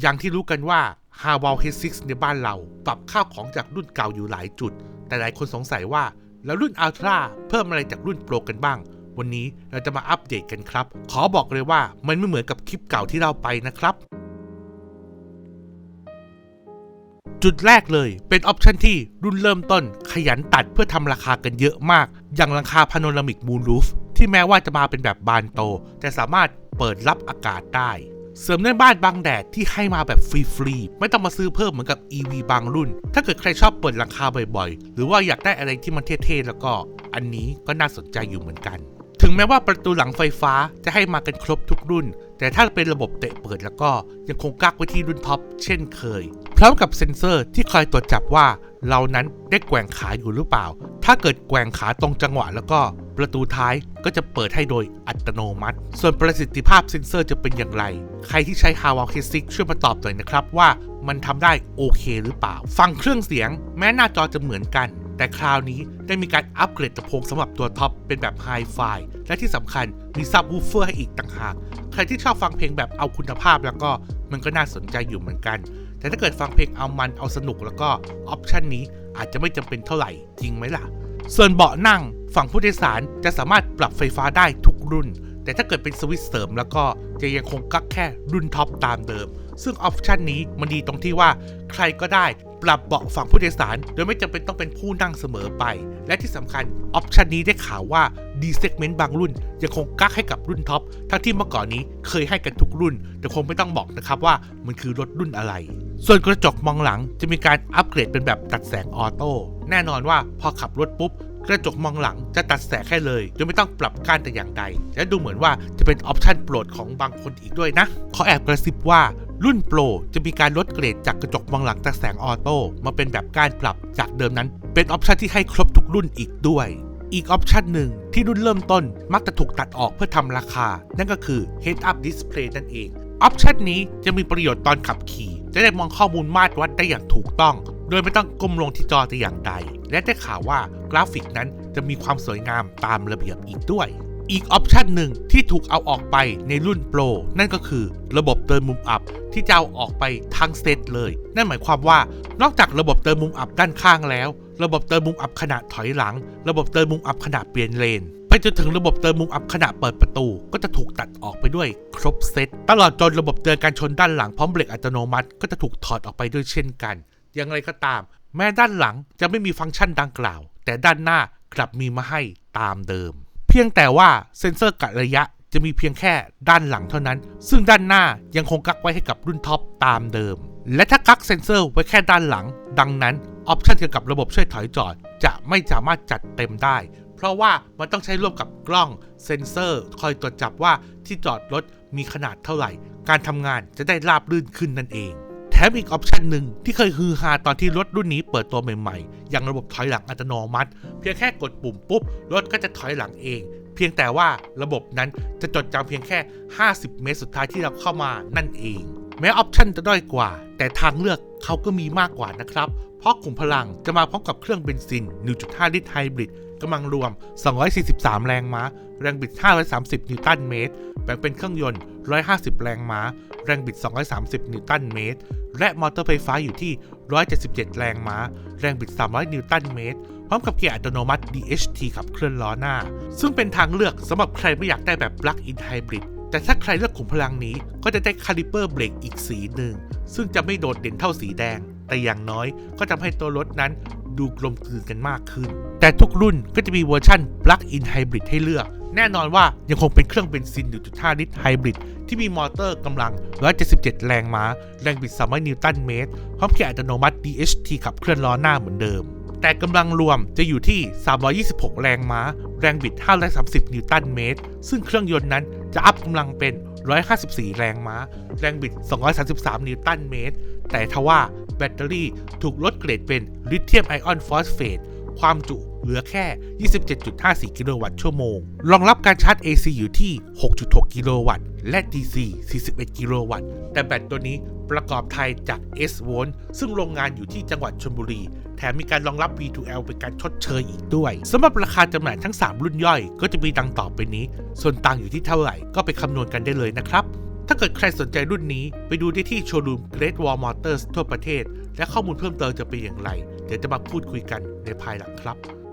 อย่างที่รู้กันว่า h a w a l H6 ในบ้านเราปรับข้าวของจากรุ่นเก่าอยู่หลายจุด แต่หลายคนสงสัยว่า แล้วรุ่น Ultra เพิ่มอะไรจากรุ่น Pro กันบ้าง วันนี้เราจะมาอัปเดตกันครับ ขอบอกเลยว่ามันไม่เหมือนกับคลิปเก่าที่เราไปนะครับ จุดแรกเลยเป็นออปชันที่รุ่นเริ่มต้น ขยันตัดเพื่อทำราคากันเยอะมาก อย่างราคาพาโนรามิกมูนรูฟที่แม้ว่าจะมาเป็นแบบบานโต แต่สามารถเปิดรับอากาศได้ เสริมในบ้านบังแดดที่ให้มาแบบฟรีๆ ไม่ต้องมาซื้อเพิ่มเหมือนกับ EV บางรุ่น ถ้าเกิดใครชอบเปิดราคาบ่อยๆ หรือว่าอยากได้อะไรที่มันเท่ๆ แล้วก็ อันนี้ก็น่าสนใจอยู่เหมือนกัน ถึงแม้ว่าประตูหลังไฟฟ้าจะให้มากันครบทุกรุ่น แต่ถ้าเป็นระบบเตะเปิดแล้วก็ยังคงกักไว้ที่รุ่นท็อปเช่นเคย พร้อมกับเซ็นเซอร์ที่คอยตรวจจับว่าเรานั้นได้แกว่งขาอยู่หรือเปล่า ถ้าเกิดแกว่งขาตรงจังหวะแล้วก็ ประตูท้ายก็จะเปิดให้โดยอัตโนมัติ ส่วนประสิทธิภาพเซ็นเซอร์จะเป็นอย่างไร ใครที่ใช้ h a w a l k 6ช่วยมาตอบหน่อยนะครับว่ามันทำได้โอเคหรือเปล่า ฟังเครื่องเสียงแม้หน้าจอจะเหมือนกัน แต่คราวนี้ได้มีการอัปเกรดลำโพงสำหรับตัวท็อปเป็นแบบไฮไฟและที่สำคัญมีซับวูฟเฟอร์ให้อีกต่างหาก ใครที่ชอบฟังเพลงแบบเอาคุณภาพแล้วก็มันก็น่าสนใจอยู่เหมือนกัน แต่ถ้าเกิดฟังเพลงเอามันเอาสนุกแล้วก็ออปชันนี้อาจจะไม่จำเป็นเท่าไหร่จริงไหมล่ะ ส่วนเบาะนั่ง ฝั่งผู้โดยสารจะสามารถปรับไฟฟ้าได้ทุกรุ่น แต่ถ้าเกิดเป็นสวิตช์เสริมแล้วก็จะยังคงกักแค่รุ่นท็อปตามเดิม ซึ่งออปชันนี้มันดีตรงที่ว่าใครก็ได้ปรับเบาะฝั่งผู้โดยสาร โดยไม่จำเป็นต้องเป็นผู้นั่งเสมอไป และที่สำคัญออปชันนี้ได้ข่าวว่าดีเซกเมนต์บางรุ่นยังคงกักให้กับรุ่นท็อปทั้งที่เมื่อก่อนนี้เคยให้กันทุกรุ่น แต่คงไม่ต้องบอกนะครับว่ามันคือรถรุ่นอะไร ส่วนกระจกมองหลังจะมีการอัปเกรดเป็นแบบตัดแสงออโต้แน่นอนว่าพอขับรถปุ๊บ กระจกมองหลังจะตัดแสงแค่เลยโดยไม่ต้องปรับกานแต่อย่างใด และดูเหมือนว่าจะเป็นออปชันโปรดของบางคนอีกด้วยนะเขอแอบกระซิบว่ารุ่นโปรจะมีการลดเกรดจากกระจกมองหลังตัดแสงออโต้มาเป็นแบบกานปรับจากเดิมนั้น เป็นออปชันที่ให้ครบทุกรุ่นอีกด้วยอีกออปชันหนึ่งที่รุ่นเริ่มต้นมักจะถูกตัดออกเพื่อทำราคา นั่นก็คือ Head Up Display นั่นเอง ออปชันนี้จะมีประโยชน์ตอนขับขี่ จะได้มองข้อมูลมาตรวัดได้อย่างถูกต้อง ดยไม่ต้องก้มลงที่จอแต่อย่างใด และได้ข่าวว่ากราฟิกนั้นจะมีความสวยงามตามระเบียบอีกด้วย อีกออปชันหนึ่งที่ถูกเอาออกไปในรุ่นโปรนั่นก็คือระบบเติมมุมอับที่จะเอาออกไปทั้งเซตเลย นั่นหมายความว่านอกจากระบบเติมมุมอับด้านข้างแล้ว ระบบเติมมุมอับขณะถอยหลัง ระบบเติมมุมอับขณะเปลี่ยนเลนไปจนถึงระบบเติมมุมอับขณะเปิดประตู ก็จะถูกตัดออกไปด้วยครบเซตตลอดจนระบบเตือนการชนด้านหลังพร้อมเบรกอัตโนมัติ ก็จะถูกถอดออกไปด้วยเช่นกัน อย่างไรก็ตาม แม้ด้านหลังจะไม่มีฟังก์ชันดังกล่าว แต่ด้านหน้ากลับมีมาให้ตามเดิม เพียงแต่ว่าเซ็นเซอร์กะระยะจะมีเพียงแค่ด้านหลังเท่านั้น ซึ่งด้านหน้ายังคงกักไว้ให้กับรุ่นท็อปตามเดิม และถ้ากักเซ็นเซอร์ไว้แค่ด้านหลัง ดังนั้นออปชันเกี่ยวกับระบบช่วยถอยจอด จะไม่สามารถจัดเต็มได้ เพราะว่ามันต้องใช้ร่วมกับกล้องเซ็นเซอร์คอยตรวจจับว่าที่จอดรถมีขนาดเท่าไหร่ การทำงานจะได้ราบรื่นขึ้นนั่นเอง แถมอีกออปชันหนึ่งที่เคยฮือฮาตอนที่รถรุ่นนี้เปิดตัวใหม่ๆ อย่างระบบถอยหลังอัตโนมัติ เพียงแค่กดปุ่มปุ๊บ รถก็จะถอยหลังเอง เพียงแต่ว่าระบบนั้นจะจดจำเพียงแค่ 50 เมตรสุดท้ายที่เราเข้ามานั่นเอง แม้ออปชันจะด้อยกว่า แต่ทางเลือกเขาก็มีมากกว่านะครับ เพราะขุมพลังจะมาพร้อมกับเครื่องเบนซิน 1.5 ลิตรไฮบริดกำลังรวม 243 แรงม้า แรงบิด 530 นิวตันเมตร แบ่งเป็นเครื่องยนต์ 150 แรงม้า แรงบิด 230 นิวตันเมตร และมอเตอร์ไฟฟ้าอยู่ที่ 177 แรงม้า แรงบิด 300 นิวตันเมตร พร้อมกับเกียร์อัตโนมัติ DHT ขับเคลื่อนล้อหน้า ซึ่งเป็นทางเลือกสำหรับใครไม่อยากได้แบบ Plug-in Hybrid แต่ถ้าใครเลือกขุมพลังนี้ก็จะได้คาลิเปอร์เบรกอีกสีหนึ่ง ซึ่งจะไม่โดดเด่นเท่าสีแดง แต่อย่างน้อยก็ทำให้ตัวรถนั้นดูกลมกลืนกันมากขึ้น แต่ทุกรุ่นก็จะมีเวอร์ชัน Plug-in Hybrid ให้เลือก แน่นอนว่ายังคงเป็นเครื่องเบนซิน 1.5 ลิตรไฮบริดที่มีมอเตอร์กำลัง 177 แรงม้า แรงบิด 300 นิวตันเมตร พร้อมเกียร์อัตโนมัติ DHT ขับเคลื่อนล้อหน้าเหมือนเดิม แต่กำลังรวมจะอยู่ที่ 326 แรงม้า แรงบิด 530 นิวตันเมตร ซึ่งเครื่องยนต์นั้นจะอัพกำลังเป็น 154 แรงม้า แรงบิด 233 นิวตันเมตร แต่ทว่าแบตเตอรี่ถูกลดเกรดเป็นลิเธียมไอออนฟอสเฟต ความจุเหลือแค่ 27.54 กิโลวัตต์ชั่วโมง รองรับการชาร์จ AC อยู่ที่ 6.6 กิโลวัตต์ และ DC 41 กิโลวัตต์ แต่แบตตัวนี้ประกอบไทยจาก S v o l ซึ่งโรงงานอยู่ที่จังหวัดชลบุรี แถมมีการรองรับ V2L เป็นการชดเชยอีกด้วยสำหรับราคาจำหน่ายทั้ง 3 รุ่นย่อย ก็จะมีดังต่อไปนี้ ส่วนต่างอยู่ที่เท่าไหร่ก็ไปคำนวณกันได้เลยนะครับ ถ้าเกิดใครสนใจรุ่นนี้ไปดูได้ที่โชว์รูม Great Wall Motors ทั่วประเทศ และข้อมูลเพิ่มเติมจะเป็นอย่างไร เดี๋ยวจะมาพูดคุยกันในภายหลังครับ